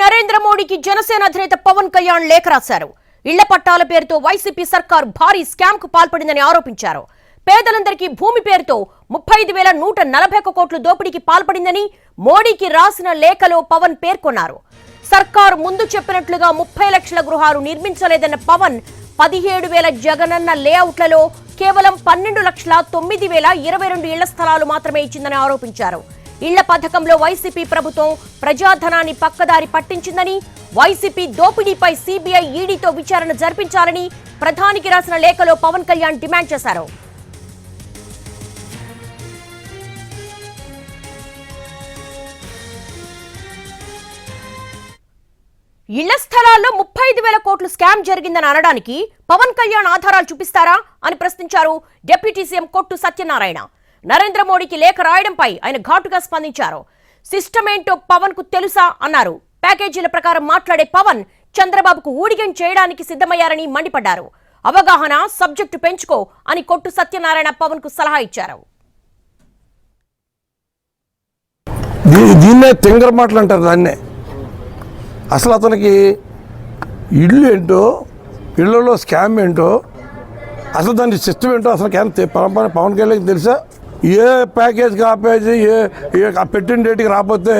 నరేంద్ర మోడీకి జనసేన అధినేత పవన్ కళ్యాణ్ లేఖ రాశారు. ఇళ్ళ పట్టాల పేరుతో వైసీపీ సర్కార్ భారీ స్కామ్కు పాల్పడిందని ఆరోపించారు. పేదలందరికీ భూమి పేరుతో ముప్పై ఐదు వేల నూట నలభై ఒక్క కోట్లు దోపిడీకి పాల్పడిందని మోడీకి రాసిన లేఖలో పవన్ పేర్కొన్నారు. సర్కార్ ముందు చెప్పినట్లుగా ముప్పై లక్షల గృహాలు నిర్మించలేదన్న పవన్ పదిహేడు వేల జగనన్న లేఅవుట్లలో కేవలం పన్నెండు లక్షల తొమ్మిది వేల ఇరవై రెండు ఇళ్ళ స్థలాలు మాత్రమే ఇచ్చిందని ఆరోపించారు. ఇళ్ళ పథకంలో వైసీపీ ప్రభుత్వం ప్రజాధనాన్ని పక్కదారి పట్టించిందని వైసీపీ దోపిడీపై సీబీఐ ఈడీతో విచారణ జరిపించాలని ప్రధానికి రాసిన లేఖలో పవన్ కళ్యాణ్ డిమాండ్ చేశారు. ఇళ్ళ స్థలాల్లో ముప్పై ఐదు వేల కోట్లు స్కామ్ జరిగిందని అనడానికి పవన్ కళ్యాణ్ ఆధారాలు చూపిస్తారా అని ప్రశ్నించారు డిప్యూటీ సీఎం కొట్టు సత్యనారాయణ. నరేంద్ర మోడీకి లేఖ రాయడంపై ఆయన ఘాటుగా స్పందించారు. సిస్టమ్ ఏంటో పవన్కు తెలుసా అన్నారు. ప్యాకేజీల ప్రకారం మాట్లాడే పవన్ చంద్రబాబుకు ఊడిగం చేయడానికి సిద్ధమయ్యారని మండిపడ్డారు. అవగాహన సబ్జెక్టు పెంచుకో అని కొట్టు సత్యనారాయణ పవన్కు సలహా ఇచ్చారు. దీన్నే తింగర మాటలు అంటారు దాన్నే. అసలు అతనికి ఇల్లు ఏంటో ఇళ్ళలో స్కామ్ ఏంటో అసలు దాని సిస్టమ్ ఏంటో అసలు పవన్ పవన్ కళ్యాణ్ తెలుసా? ఏ ప్యాకేజ్ కాపేజ్ ఏ ఆ పెట్టిన డేట్కి రాకపోతే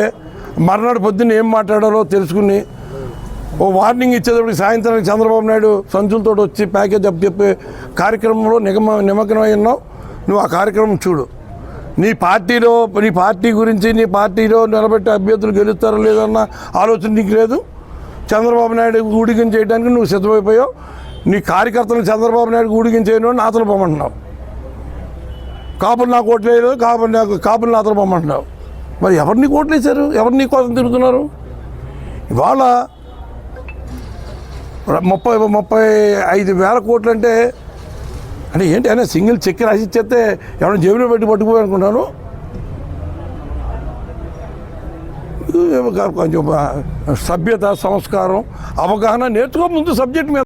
మర్నాడు పొద్దున్న ఏం మాట్లాడాలో తెలుసుకుని ఓ వార్నింగ్ ఇచ్చేటప్పటికి సాయంత్రానికి చంద్రబాబు నాయుడు సంచులతో వచ్చి ప్యాకేజ్ అప్ చెప్పే కార్యక్రమంలో నిగమ నిమగ్నమై ఉన్నావు. నువ్వు ఆ కార్యక్రమం చూడు. నీ పార్టీలో నీ పార్టీ గురించి నీ పార్టీలో నిలబెట్టే అభ్యర్థులు గెలుస్తారో లేదన్న ఆలోచన నీకు లేదు? చంద్రబాబు నాయుడు ఊడిగం చేయడానికి నువ్వు సిద్ధమైపోయావు. నీ కార్యకర్తలు చంద్రబాబు నాయుడు ఊడిగం చేయను నాతలు పొమ్మంటున్నావు కాపులు నాకు ఓట్లు వేయలేదు కాపులు నాకు కాపులు నాతో పొమ్మంటున్నావు. మరి ఎవరిని ఓట్లు వేశారు? ఎవరిని కోసం తిరుగుతున్నారు? ఇవాళ ముప్పై ముప్పై ఐదు వేల కోట్లు అంటే అంటే ఏంటి? అయినా సింగిల్ చెక్ రాసి ఇచ్చేస్తే ఎవరైనా జేబులో పెట్టి పట్టుకుపోయి అనుకున్నాను కొంచెం సభ్యత సంస్కారం అవగాహన నేర్చుకో ముందు సబ్జెక్ట్ మీద.